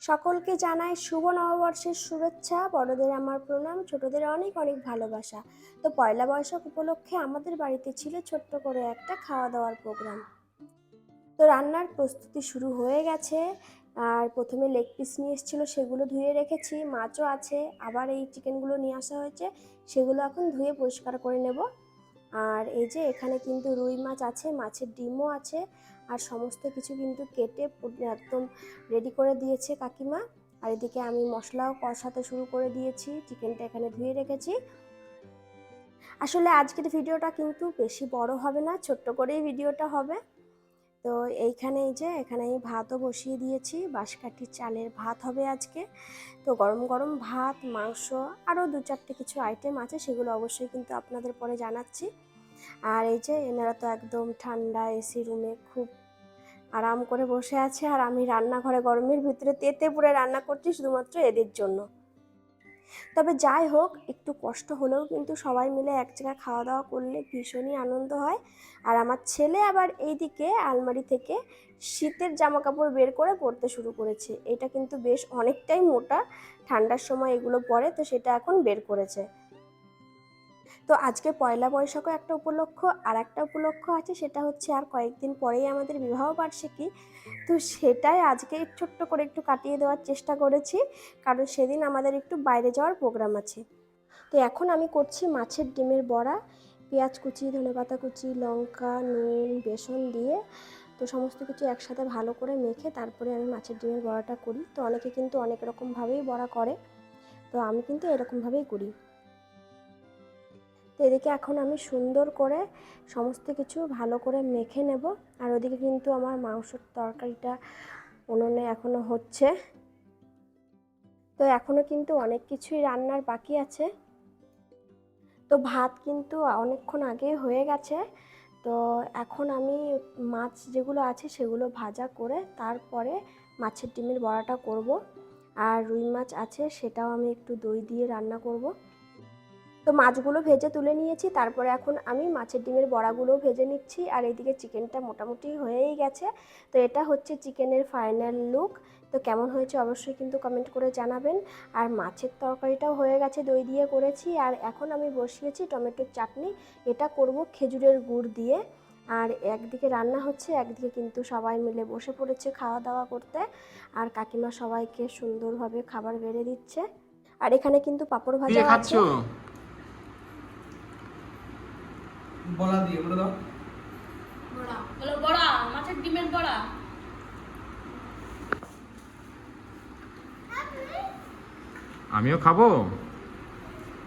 সকলকে জানাই শুভ নববর্ষের শুভেচ্ছা। বড়দের আমার প্রণাম, ছোটদের অনেক অনেক ভালোবাসা। তো পয়লা বৈশাখ উপলক্ষে আমাদের বাড়িতে ছিল ছোট্ট করে একটা খাওয়া দাওয়ার প্রোগ্রাম। তো রান্নার প্রস্তুতি শুরু হয়ে গেছে। আর প্রথমে লেগ পিস নিয়ে এসেছিল, সেগুলো ধুয়ে রেখেছি, মাছও আছে। আবার এই চিকেনগুলো নিয়ে আসা হয়েছে, সেগুলো এখন ধুয়ে পরিষ্কার করে নেব। আর এই যে এখানে কিন্তু রুই মাছ আছে, মাছের ডিমও আছে, আর সমস্ত কিছু কিন্তু কেটে একদম রেডি করে দিয়েছে কাকিমা। আর এদিকে আমি মশলাও কষাতে শুরু করে দিয়েছি চিকেনটা এখানে ধুয়ে রেখেছি। আসলে আজকের ভিডিওটা কিন্তু বেশি বড় হবে না, ছোট্ট করেই ভিডিওটা হবে। তো এইখানে এই যে, এখানে আমি ভাতও বসিয়ে দিয়েছি। বাঁশকাঠির চালের ভাত হবে আজকে। তো গরম গরম ভাত, মাংস, আরও দু চারটে কিছু আইটেম আছে, সেগুলো অবশ্যই কিন্তু আপনাদের পরে জানাচ্ছি। আর এই যে, এনারা তো একদম ঠান্ডা এসি রুমে খুব আরাম করে বসে আছে। আর আমি রান্নাঘরে গরমের ভিতরে তেতে পুরে রান্না করছি শুধুমাত্র এদের জন্য। তবে যাই হোক, একটু কষ্ট হলেও কিন্তু সবাই মিলে এক জায়গায় খাওয়া দাওয়া করলে ভীষণই আনন্দ হয়। আর আমার ছেলে আবার এইদিকে আলমারি থেকে শীতের জামা কাপড় বের করে পরতে শুরু করেছে। এটা কিন্তু বেশ অনেকটাই মোটা। ঠান্ডার সময় এগুলো পরে তো সেটা এখন বের করেছে। তো আজকে পয়লা বৈশাখও একটা উপলক্ষ, আর একটা উপলক্ষ আছে, সেটা হচ্ছে আর কয়েকদিন পরেই আমাদের বিবাহ বার্ষিকী। তো সেটাই আজকে ছোট্ট করে একটু কাটিয়ে দেওয়ার চেষ্টা করেছি, কারণ সেদিন আমাদের একটু বাইরে যাওয়ার প্রোগ্রাম আছে। তো এখন আমি করছি মাছের ডিমের বড়া, পেঁয়াজ কুচি, ধনেপাতা কুচি, লঙ্কা, নুন, বেসন দিয়ে, তো সমস্ত কিছু একসাথে ভালো করে মেখে তারপরে আমি মাছের ডিমের বড়াটা করি। তো অনেকে কিন্তু অনেক রকমভাবেই বড়া করে, তো আমি কিন্তু এরকমভাবেই করি। এদিকে এখন আমি সুন্দর করে সমস্ত কিছু ভালো করে মেখে নেব। আর ওদিকে কিন্তু আমার মাংসের তরকারিটা উনুনে এখনও হচ্ছে। তো এখনও কিন্তু অনেক কিছুই রান্নার বাকি আছে। তো ভাত কিন্তু অনেকক্ষণ আগেই হয়ে গেছে। তো এখন আমি মাছ যেগুলো আছে সেগুলো ভাজা করে তারপরে মাছের ডিমের বড়াটা করব। আর রুই মাছ আছে সেটাও আমি একটু দই দিয়ে রান্না করব। তো মাছগুলো ভেজে তুলে নিয়েছি তারপরে এখন আমি মাছের ডিমের বড়াগুলোও ভেজে নিচ্ছি আর এইদিকে চিকেনটা মোটামুটি হয়েই গেছে। তো এটা হচ্ছে চিকেনের ফাইনাল লুক। তো কেমন হয়েছে অবশ্যই কিন্তু কমেন্ট করে জানাবেন। আর মাছের তরকারিটাও হয়ে গেছে দই দিয়ে করেছি। আর এখন আমি বসিয়েছি টমেটোর চাটনি এটা করব খেজুরের গুড় দিয়ে। আর একদিকে রান্না হচ্ছে একদিকে কিন্তু সবাই মিলে বসে পড়েছে খাওয়া দাওয়া করতে। আর কাকিমা সবাইকে সুন্দরভাবে খাবার বেড়ে দিচ্ছে। আর এখানে কিন্তু পাঁপড় ভাজা আছে। বলা দিয়ে বলে দাও। বড়া বলো বড়া মাছের ডিমের বড়া। আমিও খাব।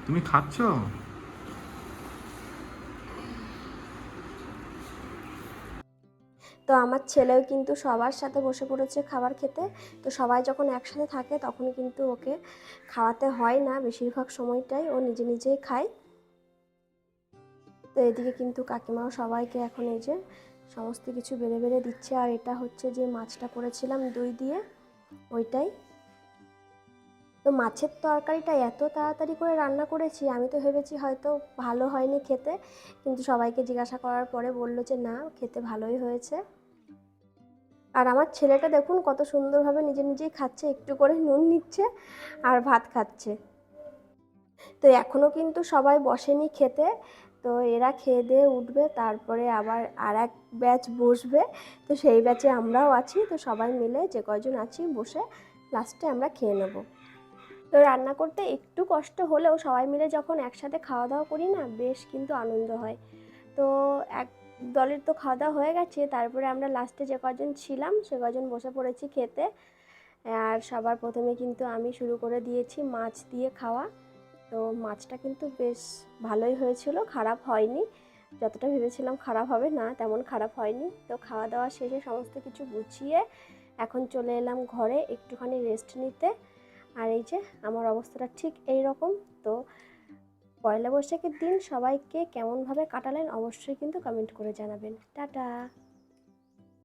তুমি খাচ্ছ? তো আমার ছেলেও কিন্তু সবার সাথে বসে পড়েছে খাবার খেতে। তো সবাই যখন একসাথে থাকে তখন কিন্তু ওকে খাওয়াতে হয় না বেশিরভাগ সময়টাই। ও নিজে নিজেই খায়। তো এদিকে কিন্তু কাকিমাও সবাইকে এখন এই যে সমস্ত কিছু বেড়ে বেড়ে দিচ্ছে। আর এটা হচ্ছে যে মাছটা করেছিলাম দই দিয়ে, ওইটাই। তো মাছের তরকারিটা এত তাড়াতাড়ি করে রান্না করেছি, আমি তো ভেবেছি হয়তো ভালো হয়নি খেতে। কিন্তু সবাইকে জিজ্ঞাসা করার পরে বলল যে, না, খেতে ভালোই হয়েছে। আর আমার ছেলেটা দেখুন কত সুন্দরভাবে নিজে নিজেই খাচ্ছে, একটু করে নুন নিচ্ছে আর ভাত খাচ্ছে। তো এখনও কিন্তু সবাই বসেনি খেতে। তো এরা খেয়ে দিয়ে উঠবে, তারপরে আবার আর এক ব্যাচ বসবে। তো সেই ব্যাচে আমরাও আছি, তো সবাই মিলে যে কয়জন আছি বসে লাস্টে আমরা খেয়ে নেব। তো রান্না করতে একটু কষ্ট হলেও সবাই মিলে যখন একসাথে খাওয়া দাওয়া করি না, বেশ কিন্তু আনন্দ হয়। তো এক দলের তো খাওয়া দাওয়া হয়ে গেছে, তারপরে আমরা লাস্টে যে কজন ছিলাম, সে কজন বসে পড়েছি খেতে। আর সবার প্রথমে কিন্তু আমি শুরু করে দিয়েছি মাছ দিয়ে খাওয়া। তো মাছটা কিন্তু বেশ ভালোই হয়েছিল, খারাপ হয়নি। যতটা ভেবেছিলাম খারাপ হবে না, তেমন খারাপ হয়নি। তো খাওয়া দাওয়া শেষে সমস্ত কিছু গুছিয়ে এখন চলে এলাম ঘরে একটুখানি রেস্ট নিতে। আর এই যে আমার অবস্থাটা ঠিক এই রকম তো পয়লা বৈশাখের দিন সবাইকে কেমনভাবে কাটালেন অবশ্যই কিন্তু কমেন্ট করে জানাবেন। টাটা!